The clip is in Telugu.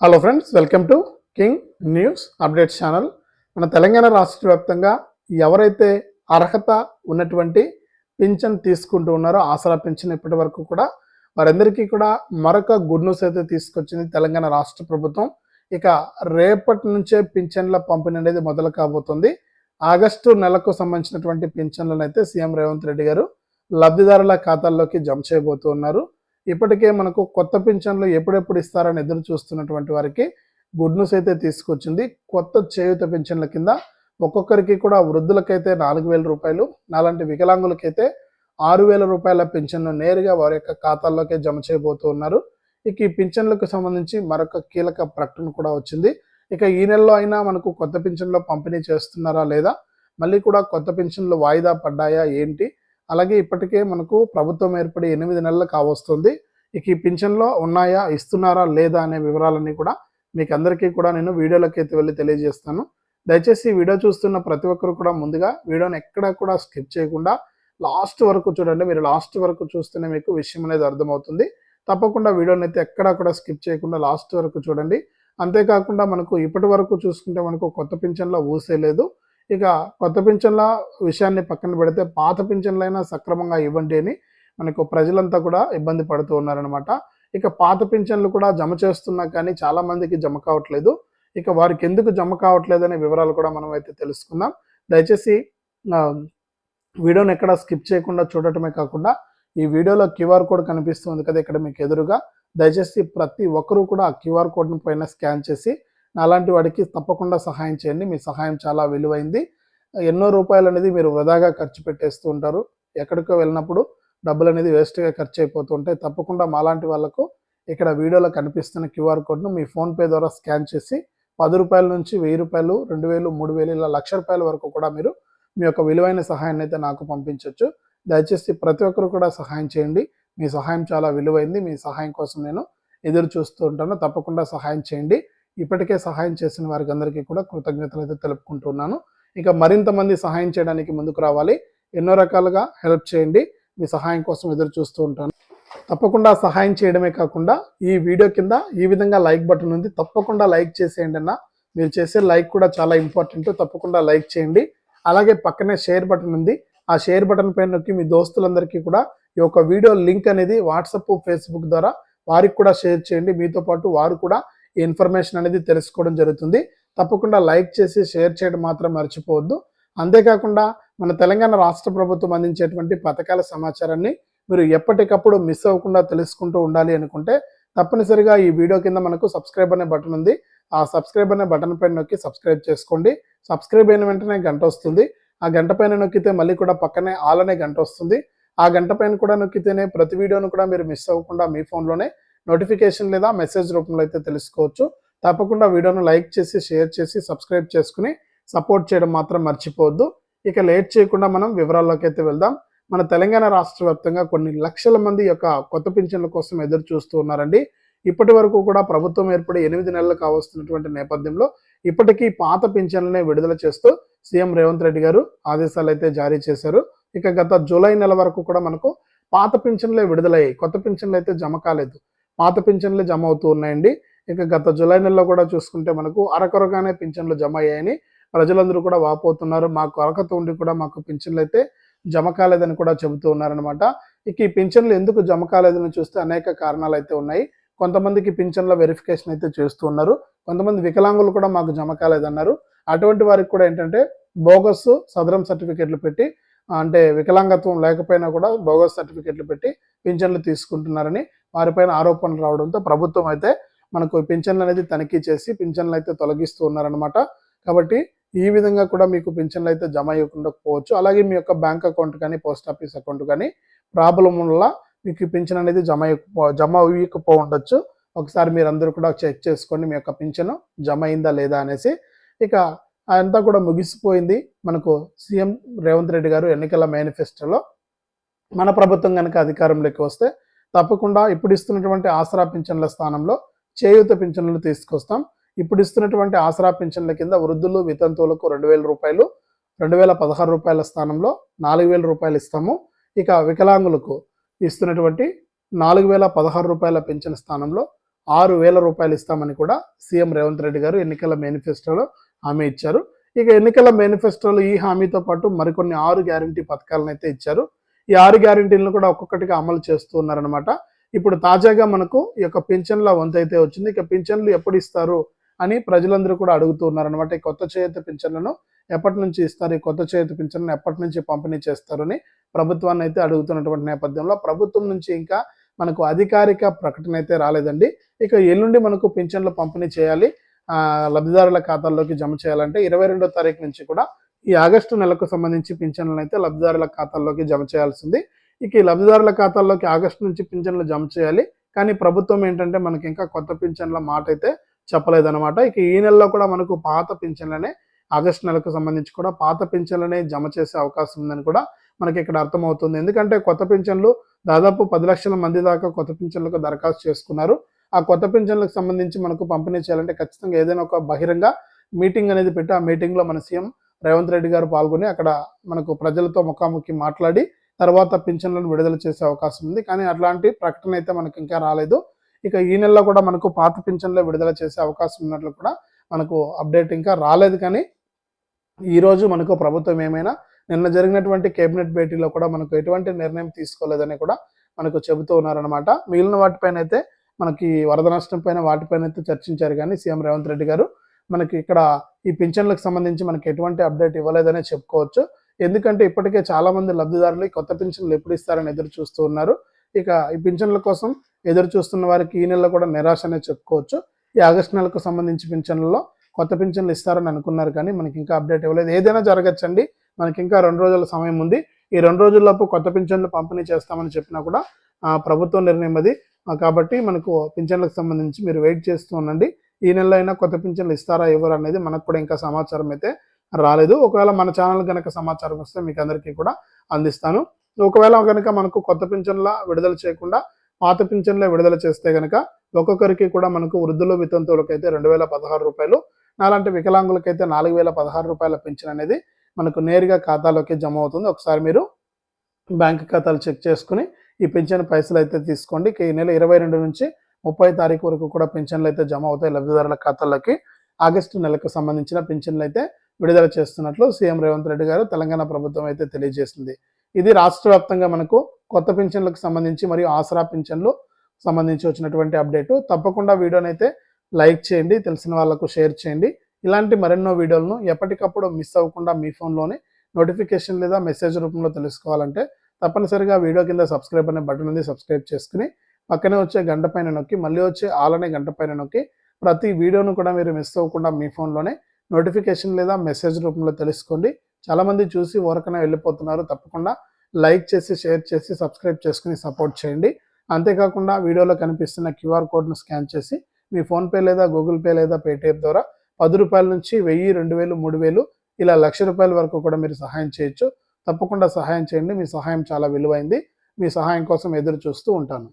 Hello friends welcome to king news updates channel మన తెలంగాణ రాష్ట్ర వ్యాప్తంగా ఎవరైతే అర్హత ఉన్నటువంటి పింఛన్ తీసుకుంటూ ఉన్నారో ఆసరా పింఛన్ ఇప్పటి వరకు కూడా వారందరికీ కూడా మరొక గుడ్ న్యూస్ అయితే తీసుకొచ్చింది తెలంగాణ రాష్ట్ర ప్రభుత్వం. ఇక రేపటి నుంచే పింఛన్ల పంపిణీ అనేది మొదలు కాబోతుంది. ఆగస్టు నెలకు సంబంధించినటువంటి పింఛన్లను అయితే సీఎం రేవంత్ రెడ్డి గారు లబ్ధిదారుల ఖాతాల్లోకి జమ చేయబోతూ ఉన్నారు. ఇప్పటికే మనకు కొత్త పింఛన్లు ఎప్పుడెప్పుడు ఇస్తారని ఎదురు చూస్తున్నటువంటి వారికి గుడ్ న్యూస్ అయితే తీసుకొచ్చింది. కొత్త చేయుత పింఛన్ల కింద ఒక్కొక్కరికి కూడా వృద్ధులకైతే నాలుగు వేల రూపాయలు నాలాంటి వికలాంగులకైతే ఆరు వేల రూపాయల పింఛన్ను నేరుగా వారి యొక్క ఖాతాల్లోకి జమ చేయబోతూ ఉన్నారు. ఇక ఈ పింఛన్లకు సంబంధించి మరొక కీలక ప్రకటన కూడా వచ్చింది. ఇక ఈ నెలలో అయినా మనకు కొత్త పింఛన్లో పంపిణీ చేస్తున్నారా లేదా? మళ్ళీ కూడా కొత్త పింఛన్లు వాయిదా పడ్డాయా ఏంటి? అలాగే ఇప్పటికే మనకు ప్రభుత్వం ఏర్పడి ఎనిమిది నెలలు కావస్తుంది. ఇక ఈ పింఛన్లో ఉన్నాయా ఇస్తున్నారా లేదా అనే వివరాలన్నీ కూడా మీకు అందరికీ కూడా నేను వీడియోలోకి అయితే వెళ్ళి తెలియజేస్తాను. దయచేసి వీడియో చూస్తున్న ప్రతి ఒక్కరు కూడా ముందుగా వీడియోని ఎక్కడా కూడా స్కిప్ చేయకుండా లాస్ట్ వరకు చూడండి. మీరు లాస్ట్ వరకు చూస్తేనే మీకు విషయం అనేది అర్థమవుతుంది. తప్పకుండా వీడియోని అయితే ఎక్కడా కూడా స్కిప్ చేయకుండా లాస్ట్ వరకు చూడండి. అంతేకాకుండా మనకు ఇప్పటి వరకు చూసుకుంటే మనకు కొత్త పింఛన్లో ఊసే లేదు. ఇక కొత్త పింఛన్ల విషయాన్ని పక్కన పెడితే పాత పింఛన్లైనా సక్రమంగా ఇవ్వండి అని మనకు ప్రజలంతా కూడా ఇబ్బంది పడుతూ ఉన్నారనమాట ఇక పాత పింఛన్లు కూడా జమ చేస్తున్నా కానీ చాలా మందికి జమ కావట్లేదు. ఇక వారికి ఎందుకు జమ కావట్లేదు అనే వివరాలు కూడా మనం అయితే తెలుసుకుందాం. దయచేసి వీడియోని ఎక్కడ స్కిప్ చేయకుండా చూడటమే కాకుండా ఈ వీడియోలో క్యూఆర్ కోడ్ కనిపిస్తుంది కదా ఇక్కడ మీకు ఎదురుగా. దయచేసి ప్రతి ఒక్కరూ కూడా ఆ క్యూఆర్ కోడ్ని పైన స్కాన్ చేసి అలాంటి వాడికి తప్పకుండా సహాయం చేయండి. మీ సహాయం చాలా విలువైంది. ఎన్నో రూపాయలు అనేది మీరు వృధాగా ఖర్చు పెట్టేస్తూ ఉంటారు. ఎక్కడికో వెళ్ళినప్పుడు డబ్బులు అనేది వేస్ట్గా ఖర్చు అయిపోతూ ఉంటాయి. తప్పకుండా మాలాంటి వాళ్ళకు ఇక్కడ వీడియోలో కనిపిస్తున్న క్యూఆర్ కోడ్ను మీ ఫోన్పే ద్వారా స్కాన్ చేసి పది రూపాయల నుంచి వెయ్యి రూపాయలు రెండు వేలు మూడు వేలు ఇలా లక్ష రూపాయల వరకు కూడా మీరు మీ యొక్క విలువైన సహాయాన్ని అయితే నాకు పంపించవచ్చు దయచేసి ప్రతి ఒక్కరు కూడా సహాయం చేయండి. మీ సహాయం చాలా విలువైంది. మీ సహాయం కోసం నేను ఎదురు చూస్తూ ఉంటాను. తప్పకుండా సహాయం చేయండి. ఇప్పటికే సహాయం చేసిన వారికి అందరికీ కూడా కృతజ్ఞతలు అయితే తెలుపుకుంటున్నాను. ఇక మరింత మంది సహాయం చేయడానికి ముందుకు రావాలి. ఎన్నో రకాలుగా హెల్ప్ చేయండి. మీ సహాయం కోసం ఎదురు చూస్తూ ఉంటాను. తప్పకుండా సహాయం చేయడమే కాకుండా ఈ వీడియో కింద ఈ విధంగా లైక్ బటన్ ఉంది. తప్పకుండా లైక్ చేసేయండి అన్న. మీరు చేసే లైక్ కూడా చాలా ఇంపార్టెంట్. తప్పకుండా లైక్ చేయండి. అలాగే పక్కనే షేర్ బటన్ ఉంది. ఆ షేర్ బటన్ పైన నొక్కి మీ దోస్తులందరికీ కూడా ఈ యొక్క వీడియో లింక్ అనేది వాట్సప్ ఫేస్బుక్ ద్వారా వారికి కూడా షేర్ చేయండి. మీతో పాటు వారు కూడా ఈ ఇన్ఫర్మేషన్ అనేది తెలుసుకోవడం జరుగుతుంది. తప్పకుండా లైక్ చేసి షేర్ చేయడం మాత్రం మర్చిపోవద్దు. అంతేకాకుండా మన తెలంగాణ రాష్ట్ర ప్రభుత్వం అందించేటువంటి పథకాల సమాచారాన్ని మీరు ఎప్పటికప్పుడు మిస్ అవ్వకుండా తెలుసుకుంటూ ఉండాలి అనుకుంటే తప్పనిసరిగా ఈ వీడియో కింద మనకు సబ్స్క్రైబ్ అనే బటన్ ఉంది. ఆ సబ్స్క్రైబ్ అనే బటన్ పైన నొక్కి సబ్స్క్రైబ్ చేసుకోండి. సబ్స్క్రైబ్ అయిన వెంటనే గంట వస్తుంది. ఆ గంట పైన నొక్కితే మళ్ళీ కూడా పక్కనే ఆల్ అనే గంట వస్తుంది. ఆ గంట పైన కూడా నొక్కితేనే ప్రతి వీడియోను కూడా మీరు మిస్ అవ్వకుండా మీ ఫోన్లోనే నోటిఫికేషన్ లేదా మెసేజ్ రూపంలో అయితే తెలుసుకోవచ్చు. తప్పకుండా వీడియోను లైక్ చేసి షేర్ చేసి సబ్స్క్రైబ్ చేసుకుని సపోర్ట్ చేయడం మాత్రం మర్చిపోవద్దు. ఇక లేట్ చేయకుండా మనం వివరాల్లోకి అయితే వెళ్దాం. మన తెలంగాణ రాష్ట్ర వ్యాప్తంగా కొన్ని లక్షల మంది యొక్క కొత్త పింఛన్ల కోసం ఎదురు చూస్తూ ఉన్నారండి. ఇప్పటి వరకు కూడా ప్రభుత్వం ఏర్పడి ఎనిమిది నెలలు కావస్తున్నటువంటి నేపథ్యంలో ఇప్పటికీ పాత పింఛన్లనే విడుదల చేస్తూ సీఎం రేవంత్ రెడ్డి గారు ఆదేశాలు అయితే జారీ చేశారు. ఇక గత జూలై నెల వరకు కూడా మనకు పాత పింఛన్లే విడుదలయ్యాయి. కొత్త పింఛన్లు అయితే జమ కాలేదు. పాత పింఛన్లు జమ అవుతూ ఉన్నాయండి. ఇక గత జూలై నెలలో కూడా చూసుకుంటే మనకు అరకొరగానే పింఛన్లు జమ అయ్యాయని ప్రజలందరూ కూడా వాపోతున్నారు. మాకు అరకత ఉండి కూడా మాకు పింఛన్లు అయితే జమ కాలేదని కూడా చెబుతూ ఉన్నారనమాట ఇక ఈ పింఛన్లు ఎందుకు జమ కాలేదని చూస్తే అనేక కారణాలు అయితే ఉన్నాయి. కొంతమందికి పింఛన్ల వెరిఫికేషన్ అయితే చేస్తూ ఉన్నారు. కొంతమంది వికలాంగులు కూడా మాకు జమ కాలేదన్నారు. అటువంటి వారికి కూడా ఏంటంటే బోగస్ సదరం సర్టిఫికేట్లు పెట్టి అంటే వికలాంగత్వం లేకపోయినా కూడా బోగస్ సర్టిఫికెట్లు పెట్టి పింఛన్లు తీసుకుంటున్నారని వారిపైన ఆరోపణలు రావడంతో ప్రభుత్వం అయితే మనకు పింఛన్లు అనేది తనిఖీ చేసి పింఛన్లు అయితే తొలగిస్తూ ఉన్నారనమాట కాబట్టి ఈ విధంగా కూడా మీకు పింఛన్లు అయితే జమ అయ్యకుండకపోవచ్చు అలాగే మీ యొక్క బ్యాంక్ అకౌంట్ కానీ పోస్ట్ ఆఫీస్ అకౌంట్ కానీ ప్రాబ్లం వల్ల మీకు పింఛన్ అనేది జమ జమ అయ్యకపో ఉండొచ్చు ఒకసారి మీరు అందరూ కూడా చెక్ చేసుకోండి మీ యొక్క పింఛను జమ అయిందా లేదా అనేసి. ఇక అంతా కూడా ముగిసిపోయింది. మనకు సీఎం రేవంత్ రెడ్డి గారు ఎన్నికల మేనిఫెస్టోలో మన ప్రభుత్వం కనుక అధికారంలోకి వస్తే తప్పకుండా ఇప్పుడు ఇస్తున్నటువంటి ఆసరా పింఛన్ల స్థానంలో చేయూత పింఛన్లు తీసుకొస్తాం. ఇప్పుడు ఇస్తున్నటువంటి ఆసరా పింఛన్ల కింద వృద్ధులు వితంతువులకు రెండు వేల రూపాయలు రెండు వేల పదహారు రూపాయల స్థానంలో నాలుగు వేల రూపాయలు ఇస్తాము. ఇక వికలాంగులకు ఇస్తున్నటువంటి నాలుగు వేల పదహారు రూపాయల పింఛన్ స్థానంలో ఆరు వేల రూపాయలు ఇస్తామని కూడా సీఎం రేవంత్ రెడ్డి గారు ఎన్నికల మేనిఫెస్టోలో హామీ ఇచ్చారు. ఇక ఎన్నికల మేనిఫెస్టోలో ఈ హామీతో పాటు మరికొన్ని ఆరు గ్యారంటీ పథకాలను అయితే ఇచ్చారు. ఈ ఆరు గ్యారంటీలను కూడా ఒక్కొక్కటిగా అమలు చేస్తూ ఉన్నారనమాట ఇప్పుడు తాజాగా మనకు ఈ యొక్క పింఛన్ల వంతు అయితే వచ్చింది. ఇక పింఛన్లు ఎప్పుడు ఇస్తారు అని ప్రజలందరూ కూడా అడుగుతూ ఉన్నారనమాట ఈ కొత్త చేతి పింఛన్లను ఎప్పటి నుంచి ఇస్తారు? ఈ కొత్త చేతి పింఛన్లను ఎప్పటి నుంచి పంపిణీ చేస్తారని ప్రభుత్వాన్ని అయితే అడుగుతున్నటువంటి నేపథ్యంలో ప్రభుత్వం నుంచి ఇంకా మనకు అధికారిక ప్రకటన అయితే రాలేదండి. ఇక ఎల్లుండి మనకు పింఛన్లు పంపిణీ చేయాలి. లబ్ధిదారుల ఖాతాల్లోకి జమ చేయాలంటే ఇరవై రెండో తారీఖు నుంచి కూడా ఈ ఆగస్టు నెలకు సంబంధించి పింఛన్లను అయితే లబ్ధిదారుల ఖాతాల్లోకి జమ చేయాల్సింది. ఇక ఈ లబ్ధిదారుల ఖాతాల్లోకి ఆగస్టు నుంచి పింఛన్లు జమ చేయాలి. కానీ ప్రభుత్వం ఏంటంటే మనకి ఇంకా కొత్త పింఛన్ల మాట అయితే చెప్పలేదన్నమాట. ఇక ఈ నెలలో కూడా మనకు పాత పింఛన్లనే ఆగస్టు నెలకు సంబంధించి కూడా పాత పింఛన్లనే జమ చేసే అవకాశం ఉందని కూడా మనకి ఇక్కడ అర్థమవుతుంది. ఎందుకంటే కొత్త పింఛన్లు దాదాపు పది లక్షల మంది దాకా కొత్త పింఛన్లకు దరఖాస్తు చేసుకున్నారు. ఆ కొత్త పెన్షన్లకు సంబంధించి మనకు పంపిణీ చేయాలంటే ఖచ్చితంగా ఏదైనా ఒక బహిరంగ మీటింగ్ అనేది పెట్టి ఆ మీటింగ్లో మన సీఎం రేవంత్ రెడ్డి గారు పాల్గొని అక్కడ మనకు ప్రజలతో ముఖాముఖి మాట్లాడి తర్వాత పింఛన్లను విడుదల చేసే అవకాశం ఉంది. కానీ అట్లాంటి ప్రకటన అయితే మనకు ఇంకా రాలేదు. ఇక ఈ నెలలో కూడా మనకు పాత పింఛన్లే విడుదల చేసే అవకాశం ఉన్నట్లు కూడా మనకు అప్డేట్ ఇంకా రాలేదు. కానీ ఈరోజు మనకు ప్రభుత్వం ఏమైనా నిన్న జరిగినటువంటి కేబినెట్ భేటీలో కూడా మనకు ఎటువంటి నిర్ణయం తీసుకోలేదని కూడా మనకు చెబుతూ ఉన్నారనమాట మిగిలిన వాటిపైన అయితే మనకి వరద నష్టం పైన వాటిపైన అయితే చర్చించారు కానీ సీఎం రేవంత్ రెడ్డి గారు మనకి ఇక్కడ ఈ పింఛన్లకు సంబంధించి మనకి ఎటువంటి అప్డేట్ ఇవ్వలేదనే చెప్పుకోవచ్చు. ఎందుకంటే ఇప్పటికే చాలా మంది లబ్ధిదారులు కొత్త పింఛన్లు ఎప్పుడు ఇస్తారని ఎదురు చూస్తూ ఉన్నారు. ఇక ఈ పింఛన్ల కోసం ఎదురు చూస్తున్న వారికి ఈ నెలలో కూడా నిరాశ అనే చెప్పుకోవచ్చు. ఈ ఆగస్టు నెలకు సంబంధించి పింఛన్లలో కొత్త పింఛన్లు ఇస్తారని అనుకున్నారు కానీ మనకి ఇంకా అప్డేట్ ఇవ్వలేదు. ఏదైనా జరగచ్చండి. మనకి ఇంకా రెండు రోజుల సమయం ఉంది. ఈ రెండు రోజుల్లోపు కొత్త పింఛన్లు పంపిణీ చేస్తామని చెప్పినా కూడా ప్రభుత్వం నిర్ణయం అది కాబట్టి మనకు పింఛన్లకు సంబంధించి మీరు వెయిట్ చేస్తూ ఉండండి. ఈ నెలలో అయినా కొత్త పింఛన్లు ఇస్తారా ఇవ్వరు అనేది మనకు కూడా ఇంకా సమాచారం అయితే రాలేదు. ఒకవేళ మన ఛానల్ కనుక సమాచారం వస్తే మీకు అందరికీ కూడా అందిస్తాను. ఒకవేళ కనుక మనకు కొత్త పింఛన్ల విడుదల చేయకుండా పాత పింఛన్లే విడుదల చేస్తే కనుక ఒక్కొక్కరికి కూడా మనకు వృద్ధులు వితంతువులకు అయితే రెండు వేల పదహారు రూపాయలు నాలాంటి వికలాంగులకైతే నాలుగు వేల పదహారు రూపాయల పింఛన్ అనేది మనకు నేరుగా ఖాతాలోకి జమ అవుతుంది. ఒకసారి మీరు బ్యాంక్ ఖాతాలు చెక్ చేసుకుని ఈ పెన్షన్ పైసలు అయితే తీసుకోండి. ఈ నెల ఇరవై రెండు నుంచి ముప్పై తారీఖు వరకు కూడా పింఛన్లు అయితే జమ అవుతాయి లబ్ధిదారుల ఖాతాలకి. ఆగస్టు నెలకు సంబంధించిన పెన్షన్లు అయితే విడుదల చేస్తున్నట్లు సీఎం రేవంత్ రెడ్డి గారు తెలంగాణ ప్రభుత్వం అయితే తెలియజేసింది. ఇది రాష్ట్ర వ్యాప్తంగా మనకు కొత్త పెన్షన్లకు సంబంధించి మరియు ఆసరా పింఛన్లు సంబంధించి వచ్చినటువంటి అప్డేటు. తప్పకుండా వీడియోని అయితే లైక్ చేయండి తెలిసిన వాళ్ళకు షేర్ చేయండి. ఇలాంటి మరెన్నో వీడియోలను ఎప్పటికప్పుడు మిస్ అవ్వకుండా మీ ఫోన్లోనే నోటిఫికేషన్ లేదా మెసేజ్ రూపంలో తెలుసుకోవాలంటే తప్పనిసరిగా వీడియో కింద సబ్స్క్రైబ్ అనే బటన్ ఉంది సబ్స్క్రైబ్ చేసుకుని పక్కనే వచ్చే గంట పైన నొక్కి మళ్ళీ వచ్చే ఆల్ అనే గంట పైన నొక్కి ప్రతి వీడియోను కూడా మీరు మిస్ అవ్వకుండా మీ ఫోన్లోనే నోటిఫికేషన్ లేదా మెసేజ్ రూపంలో తెలుసుకోండి. చాలామంది చూసి ఓరకన వెళ్ళిపోతున్నారు. తప్పకుండా లైక్ చేసి షేర్ చేసి సబ్స్క్రైబ్ చేసుకుని సపోర్ట్ చేయండి. అంతేకాకుండా వీడియోలో కనిపిస్తున్న క్యూఆర్ కోడ్ను స్కాన్ చేసి మీ ఫోన్పే లేదా గూగుల్ పే లేదా పేటిఎం ద్వారా పది రూపాయల నుంచి వెయ్యి రెండు వేలు మూడు వేలు ఇలా లక్ష రూపాయల వరకు కూడా మీరు సహాయం చేయొచ్చు. తప్పకుండా సహాయం చేయండి. మీ సహాయం చాలా విలువైంది. మీ సహాయం కోసం ఎదురు చూస్తూ ఉంటాను.